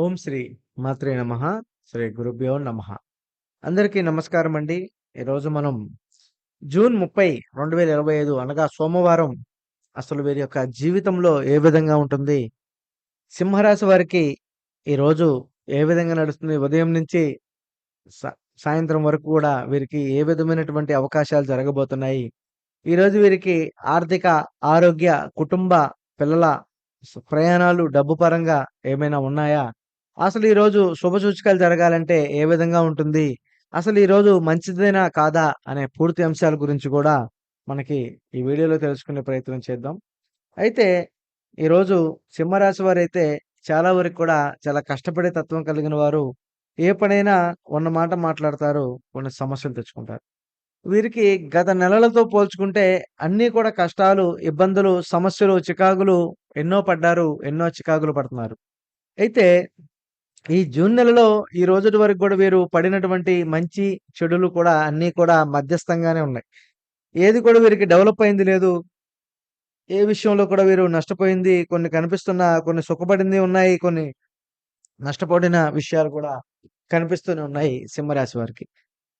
ఓం శ్రీ మాత్రే నమ. శ్రీ గురుభ్యో నమ. అందరికీ నమస్కారం అండి. ఈరోజు మనం జూన్ ముప్పై రెండు వేల ఇరవై ఐదు అనగా సోమవారం అసలు వీరి యొక్క జీవితంలో ఏ విధంగా ఉంటుంది? సింహరాశి వారికి ఈరోజు ఏ విధంగా నడుస్తుంది? ఉదయం నుంచి సాయంత్రం వరకు కూడా వీరికి ఏ విధమైనటువంటి అవకాశాలు జరగబోతున్నాయి? ఈరోజు వీరికి ఆర్థిక ఆరోగ్య కుటుంబ పిల్లల ప్రయాణాలు డబ్బు పరంగా ఏమైనా ఉన్నాయా? అసలు ఈరోజు శుభ సూచికలు జరగాలంటే ఏ విధంగా ఉంటుంది? అసలు ఈరోజు మంచిదేనా కాదా? అనే పూర్తి అంశాల గురించి కూడా మనకి ఈ వీడియోలో తెలుసుకునే ప్రయత్నం చేద్దాం. అయితే ఈరోజు సింహరాశి వారు అయితే చాలా వరకు కూడా చాలా కష్టపడే తత్వం కలిగిన వారు ఏ పనైనా ఉన్న మాట మాట్లాడతారు కొన్ని సమస్యలు తెచ్చుకుంటారు. వీరికి గత నెలలతో పోల్చుకుంటే అన్నీ కూడా కష్టాలు ఇబ్బందులు సమస్యలు చికాకులు ఎన్నో పడ్డారు ఎన్నో చికాకులు పడుతున్నారు. అయితే ఈ జూన్ నెలలో ఈ రోజుటి వరకు కూడా వీరు పడినటువంటి మంచి చెడులు కూడా అన్నీ కూడా మధ్యస్థంగానే ఉన్నాయి. ఏది కూడా వీరికి డెవలప్ అయింది లేదు. ఏ విషయంలో కూడా వీరు నష్టపోయింది కొన్ని కనిపిస్తున్న కొన్ని సుఖపడింది ఉన్నాయి కొన్ని నష్టపడిన విషయాలు కూడా కనిపిస్తూనే ఉన్నాయి సింహరాశి వారికి.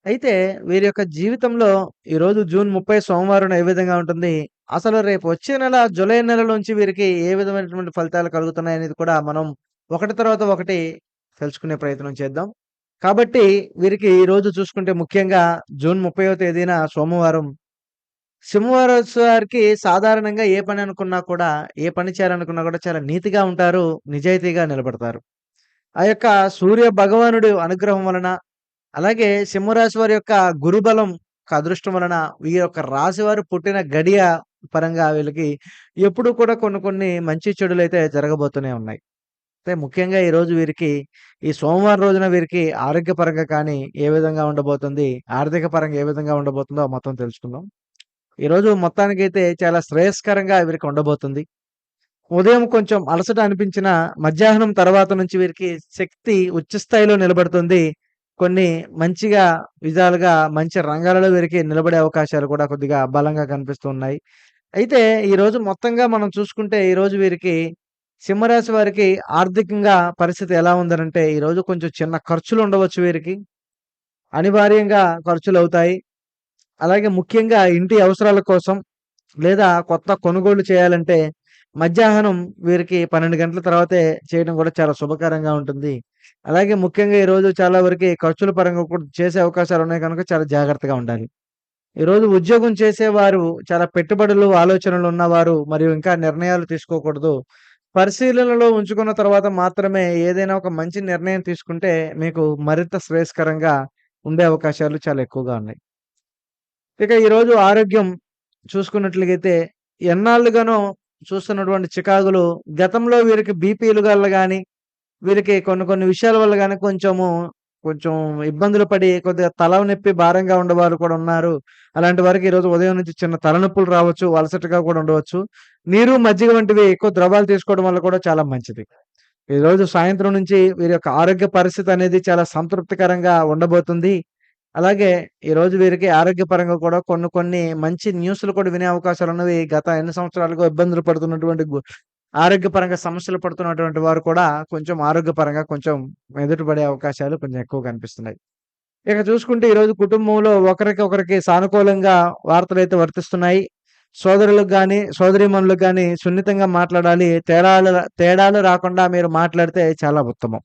అయితే వీరి యొక్క జీవితంలో ఈ రోజు జూన్ ముప్పై సోమవారం ఏ విధంగా ఉంటుంది? అసలు రేపు వచ్చే నెల జూలై నెలలోంచి వీరికి ఏ విధమైనటువంటి ఫలితాలు కలుగుతున్నాయి అనేది కూడా మనం ఒకటి తర్వాత ఒకటి తెలుసుకునే ప్రయత్నం చేద్దాం. కాబట్టి వీరికి ఈ రోజు చూసుకుంటే ముఖ్యంగా జూన్ ముప్పైవ తేదీన సోమవారం. సింహవారం వారికి సాధారణంగా ఏ పని అనుకున్నా కూడా ఏ పని చేయాలనుకున్నా కూడా చాలా నీతిగా ఉంటారు నిజాయితీగా నిలబడతారు. ఆ యొక్క సూర్య భగవానుడి అనుగ్రహం వలన అలాగే సింహరాశి వారి యొక్క గురుబలం అదృష్టం వలన ఈ యొక్క రాశి వారు పుట్టిన గడియ పరంగా వీళ్ళకి ఎప్పుడు కూడా కొన్ని కొన్ని మంచి చెడులు అయితే జరగబోతూనే ఉన్నాయి. అయితే ముఖ్యంగా ఈ రోజు వీరికి ఈ సోమవారం రోజున వీరికి ఆరోగ్యపరంగా కానీ ఏ విధంగా ఉండబోతుంది ఆర్థిక పరంగా ఏ విధంగా ఉండబోతుందో మొత్తం తెలుసుకుందాం. ఈ రోజు మొత్తానికైతే చాలా శ్రేయస్కరంగా వీరికి ఉండబోతుంది. ఉదయం కొంచెం అలసట అనిపించిన మధ్యాహ్నం తర్వాత నుంచి వీరికి శక్తి ఉచ్చ స్థాయిలో నిలబడుతుంది. కొన్ని మంచిగా విధాలుగా మంచి రంగాలలో వీరికి నిలబడే అవకాశాలు కూడా కొద్దిగా బలంగా కనిపిస్తున్నాయి అయితే ఈ రోజు మొత్తంగా మనం చూసుకుంటే ఈ రోజు వీరికి సింహరాశి వారికి ఆర్థికంగా పరిస్థితి ఎలా ఉందనంటే ఈ రోజు కొంచెం చిన్న ఖర్చులు ఉండవచ్చు వీరికి. అనివార్యంగా ఖర్చులు అవుతాయి. అలాగే ముఖ్యంగా ఇంటి అవసరాల కోసం లేదా కొత్త కొనుగోలు చేయాలంటే మధ్యాహ్నం వీరికి పన్నెండు గంటల తర్వాతే చేయడం కూడా చాలా శుభకరంగా ఉంటుంది. అలాగే ముఖ్యంగా ఈ రోజు చాలా వరకు ఖర్చుల పరంగా కూడా చేసే అవకాశాలు ఉన్నాయి కనుక చాలా జాగ్రత్తగా ఉండాలి. ఈ రోజు ఉద్యోగం చేసేవారు చాలా పెట్టుబడులు ఆలోచనలు ఉన్నవారు మరియు ఇంకా నిర్ణయాలు తీసుకోకూడదు. పరిశీలనలో ఉంచుకున్న తర్వాత మాత్రమే ఏదైనా ఒక మంచి నిర్ణయం తీసుకుంటే మీకు మరింత శ్రేయస్కరంగా ఉండే అవకాశాలు చాలా ఎక్కువగా ఉన్నాయి. ఇక ఈరోజు ఆరోగ్యం చూసుకున్నట్లయితే ఎన్నాళ్ళుగానో చూస్తున్నటువంటి చికాకులు గతంలో వీరికి బీపీలు వల్ల కానీ వీరికి కొన్ని కొన్ని విషయాల వల్ల కానీ కొంచెము కొంచెం ఇబ్బందులు పడి కొద్దిగా తల నొప్పి భారంగా ఉండేవారు కూడా ఉన్నారు. అలాంటి వారికి ఈరోజు ఉదయం నుంచి చిన్న తలనొప్పులు రావచ్చు అలసటగా కూడా ఉండవచ్చు. నీరు మజ్జిగ వంటివి ఎక్కువ ద్రవాలు తీసుకోవడం వల్ల కూడా చాలా మంచిది. ఈ రోజు సాయంత్రం నుంచి వీరి యొక్క ఆరోగ్య పరిస్థితి అనేది చాలా సంతృప్తికరంగా ఉండబోతుంది. అలాగే ఈ రోజు వీరికి ఆరోగ్యపరంగా కూడా కొన్ని కొన్ని మంచి న్యూస్లు కూడా వినే అవకాశాలు ఉన్నవి గత ఎన్ని సంవత్సరాలుగా ఇబ్బందులు పడుతున్నటువంటి ఆరోగ్యపరంగా సమస్యలు పడుతున్నటువంటి వారు కూడా కొంచెం ఆరోగ్యపరంగా కొంచెం ఎదుటిపడే అవకాశాలు కొంచెం ఎక్కువ కనిపిస్తున్నాయి. ఇక చూసుకుంటే ఈరోజు కుటుంబంలో ఒకరికి ఒకరికి సానుకూలంగా వార్తలు అయితే వర్తిస్తున్నాయి. సోదరులకు కానీ సోదరీమణులకు కానీ సున్నితంగా మాట్లాడాలి. తేడాలు తేడాలు రాకుండా మీరు మాట్లాడితే చాలా ఉత్తమం.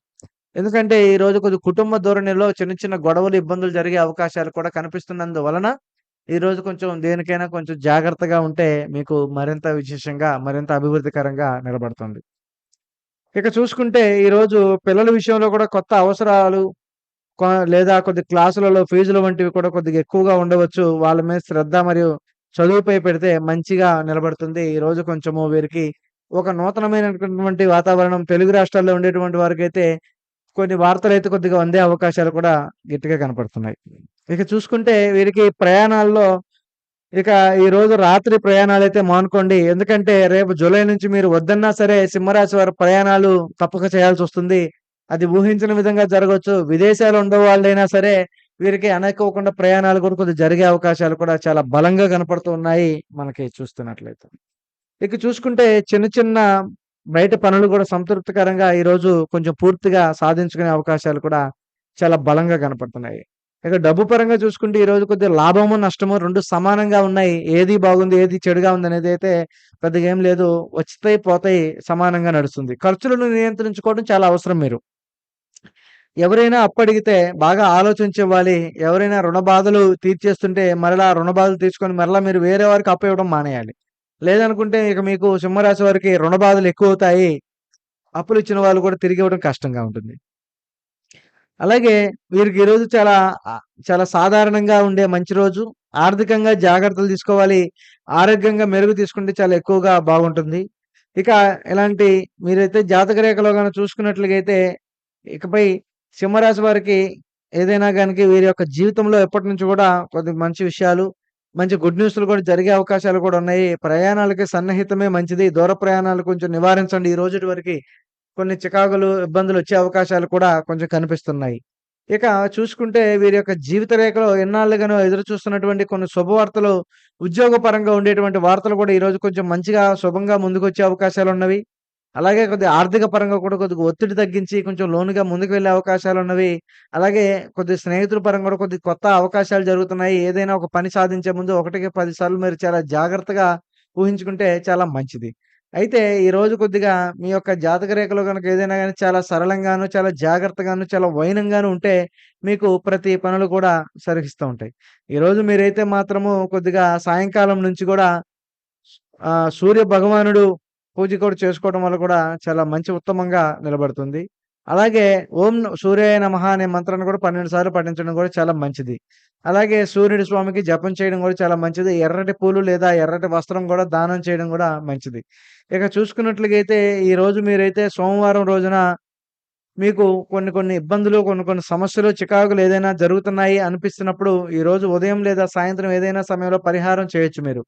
ఎందుకంటే ఈరోజు కొద్దిగా కొద్ది కుటుంబ ధోరణిలో చిన్న చిన్న గొడవలు ఇబ్బందులు జరిగే అవకాశాలు కూడా కనిపిస్తున్నందువలన ఈ రోజు కొంచెం దేనికైనా కొంచెం జాగ్రత్తగా ఉంటే మీకు మరింత విశేషంగా మరింత అభివృద్ధికరంగా నిలబడుతుంది. ఇక చూసుకుంటే ఈ రోజు పిల్లల విషయంలో కూడా కొత్త అవసరాలు లేదా కొద్ది క్లాసులలో ఫీజులు వంటివి కూడా కొద్దిగా ఎక్కువగా ఉండవచ్చు. వాళ్ళ మీద శ్రద్ధ మరియు చదువుపై పెడితే మంచిగా నిలబడుతుంది. ఈ రోజు కొంచెము వీరికి ఒక నూతనమైనటువంటి వాతావరణం తెలుగు రాష్ట్రాల్లో ఉండేటువంటి వారికి అయితే కొన్ని వార్తలు అయితే కొద్దిగా అందే అవకాశాలు కూడా గట్టిగా కనపడుతున్నాయి. ఇక చూసుకుంటే వీరికి ప్రయాణాల్లో ఇక ఈ రోజు రాత్రి ప్రయాణాలు అయితే మానుకోండి. ఎందుకంటే రేపు జూలై నుంచి మీరు వద్దన్నా సరే సింహరాశి వారి ప్రయాణాలు తప్పక చేయాల్సి వస్తుంది. అది ఊహించిన విధంగా జరగవచ్చు. విదేశాలు ఉండే వాళ్ళైనా సరే వీరికి అనుకోకుండా ప్రయాణాలు కూడా కొద్దిగా జరిగే అవకాశాలు కూడా చాలా బలంగా కనపడుతూ ఉన్నాయి మనకి చూస్తున్నట్లయితే. ఇక చూసుకుంటే చిన్న చిన్న బయట పనులు కూడా సంతృప్తికరంగా ఈరోజు కొంచెం పూర్తిగా సాధించుకునే అవకాశాలు కూడా చాలా బలంగా కనపడుతున్నాయి. ఇక డబ్బు పరంగా చూసుకుంటే ఈరోజు కొద్దిగా లాభము, నష్టము రెండు సమానంగా ఉన్నాయి. ఏది బాగుంది, ఏది చెడుగా ఉందనేదైతే పెద్దగా ఏం లేదు. వచ్చుతాయి, పోతాయి సమానంగా నడుస్తుంది. ఖర్చులను నియంత్రించుకోవడం చాలా అవసరం మీరు. ఎవరైనా అప్పడిగితే బాగా ఆలోచించివ్వాలి. ఎవరైనా రుణ బాధలు తీర్చేస్తుంటే మరలా రుణ బాధలు తీసుకొని మరలా మీరు వేరే వారికి అప్పు ఇవ్వడం మానేయాలి. లేదనుకుంటే ఇక మీకు సింహరాశి వారికి రుణ బాధలు ఎక్కువ అవుతాయి అప్పులు ఇచ్చిన వాళ్ళు కూడా తిరిగి ఇవ్వడం కష్టంగా ఉంటుంది. అలాగే వీరికి ఈరోజు చాలా చాలా సాధారణంగా ఉండే మంచి రోజు. ఆర్థికంగా జాగ్రత్తలు తీసుకోవాలి. ఆరోగ్యంగా మెరుగు తీసుకుంటే చాలా ఎక్కువగా బాగుంటుంది. ఇక ఇలాంటి మీరైతే జాతక రేఖలో కానీ చూసుకున్నట్లుగైతే ఇకపై సింహరాశి వారికి ఏదైనా కానీ వీరి యొక్క జీవితంలో ఎప్పటి నుంచి కూడా కొద్ది మంచి విషయాలు, మంచి గుడ్ న్యూస్‌లు కూడా జరిగే అవకాశాలు కూడా ఉన్నాయి. ప్రయాణాలకి సన్నిహితమే మంచిది. దూర ప్రయాణాలు కొంచెం నివారించండి. ఈ రోజుటి వరకి కొన్ని చికాకులు, ఇబ్బందులు వచ్చే అవకాశాలు కూడా కొంచెం కనిపిస్తున్నాయి. ఇక చూసుకుంటే వీరి యొక్క జీవిత రేఖలో ఎన్నాళ్ళుగానో ఎదురు చూస్తున్నటువంటి కొన్ని శుభవార్తలు, ఉద్యోగపరంగా ఉండేటువంటి వార్తలు కూడా ఈరోజు కొంచెం మంచిగా శుభంగా ముందుకొచ్చే అవకాశాలు ఉన్నవి అలాగే కొద్దిగా ఆర్థిక పరంగా కూడా కొద్దిగా ఒత్తిడి తగ్గించి కొంచెం లోనుగా ముందుకు వెళ్ళే అవకాశాలు ఉన్నవి అలాగే కొద్ది స్నేహితుల పరంగా కూడా కొద్దిగా కొత్త అవకాశాలు జరుగుతున్నాయి. ఏదైనా ఒక పని సాధించే ముందు ఒకటికి 10 సార్లు మీరు చాలా జాగ్రత్తగా ఊహించుకుంటే చాలా మంచిది. అయితే ఈరోజు కొద్దిగా మీ యొక్క జాతక రేఖలో కనుక ఏదైనా కానీ చాలా సరళంగాను, చాలా జాగ్రత్తగాను, చాలా వైనంగాను ఉంటే మీకు ప్రతి పనులు కూడా సరిహిస్తూ ఉంటాయి. ఈరోజు మీరైతే మాత్రము కొద్దిగా సాయంకాలం నుంచి కూడా సూర్య భగవానుడు పూజ కూడా చేసుకోవడం వల్ల కూడా చాలా మంచి ఉత్తమంగా నిలబడుతుంది. అలాగే ఓం సూర్యాయ నమః అనే మంత్రాన్ని కూడా 12 సార్లు పఠించడం కూడా చాలా మంచిది. అలాగే సూర్యుడి స్వామికి జపం చేయడం కూడా చాలా మంచిది. ఎర్రటి పూలు లేదా ఎర్రటి వస్త్రం కూడా దానం చేయడం కూడా మంచిది. ఇక చూసుకున్నట్లుగైతే ఈరోజు మీరైతే సోమవారం రోజున మీకు కొన్ని కొన్ని ఇబ్బందులు, కొన్ని కొన్ని సమస్యలు, చికాకులు ఏదైనా జరుగుతున్నాయి అనిపిస్తున్నప్పుడు ఈరోజు ఉదయం లేదా సాయంత్రం ఏదైనా సమయంలో పరిహారం చేయొచ్చు మీరు.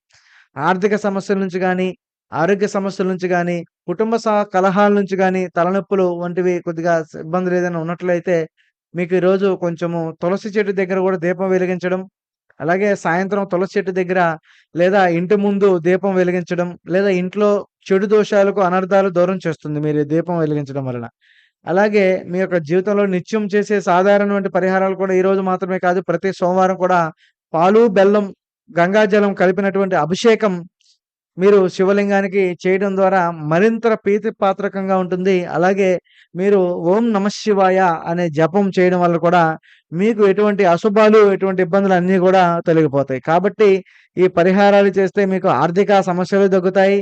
ఆర్థిక సమస్యల నుంచి కానీ ఆరోగ్య సమస్యల నుంచి కానీ కుటుంబ కలహాల నుంచి కానీ తలనొప్పులు వంటివి కొద్దిగా ఇబ్బందులు ఏదైనా ఉన్నట్లయితే మీకు ఈరోజు కొంచెము తులసి చెట్టు దగ్గర కూడా దీపం వెలిగించడం, అలాగే సాయంత్రం తులసి చెట్టు దగ్గర లేదా ఇంటి ముందు దీపం వెలిగించడం, లేదా ఇంట్లో చెడు దోషాలకు, అనర్థాలు దూరం చేస్తుంది మీరు ఈ దీపం వెలిగించడం వలన. అలాగే మీ యొక్క జీవితంలో నిత్యం చేసే సాధారణమైన పరిహారాలు కూడా ఈరోజు మాత్రమే కాదు ప్రతి సోమవారం కూడా పాలు, బెల్లం, గంగాజలం కలిపినటువంటి అభిషేకం మీరు శివలింగానికి చేయడం ద్వారా మరింత ప్రీతిపాత్రకంగా ఉంటుంది. అలాగే మీరు ఓం నమఃశివాయ అనే జపం చేయడం వల్ల కూడా మీకు ఎటువంటి అశుభాలు, ఎటువంటి ఇబ్బందులు అన్నీ కూడా తొలగిపోతాయి. కాబట్టి ఈ పరిహారాలు చేస్తే మీకు ఆర్థిక సమస్యలు తగ్గుతాయి.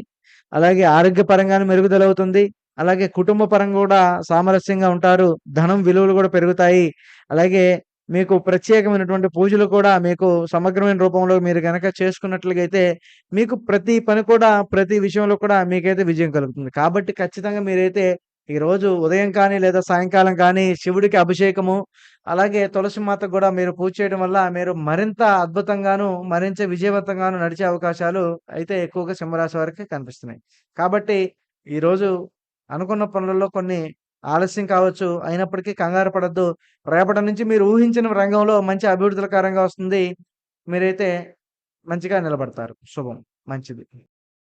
అలాగే ఆరోగ్యపరంగానే మెరుగుదలవుతుంది. అలాగే కుటుంబ పరంగా కూడా సామరస్యంగా ఉంటారు. ధనం విలువలు కూడా పెరుగుతాయి. అలాగే మీకు ప్రత్యేకమైనటువంటి పూజలు కూడా మీకు సమగ్రమైన రూపంలో మీరు కనుక చేసుకున్నట్లయితే మీకు ప్రతి పని కూడా, ప్రతి విషయంలో కూడా మీకైతే విజయం కలుగుతుంది. కాబట్టి ఖచ్చితంగా మీరైతే ఈరోజు ఉదయం కానీ, లేదా సాయంకాలం కానీ శివుడికి అభిషేకము, అలాగే తులసి మాతకు కూడా మీరు పూజ చేయడం వల్ల మీరు మరింత అద్భుతంగాను, మరింత విజయవంతంగాను నడిచే అవకాశాలు అయితే ఎక్కువగా సింహరాశి వారికి కనిపిస్తున్నాయి. కాబట్టి ఈరోజు అనుకున్న పనులలో కొన్ని ఆలస్యం కావచ్చు. అయినప్పటికీ కంగారు పడద్దు రేపటి నుంచి మీరు ఊహించిన రంగంలో మంచి అభివృద్ధికరంగా వస్తుంది. మీరైతే మంచిగా నిలబడతారు. శుభం. మంచిది.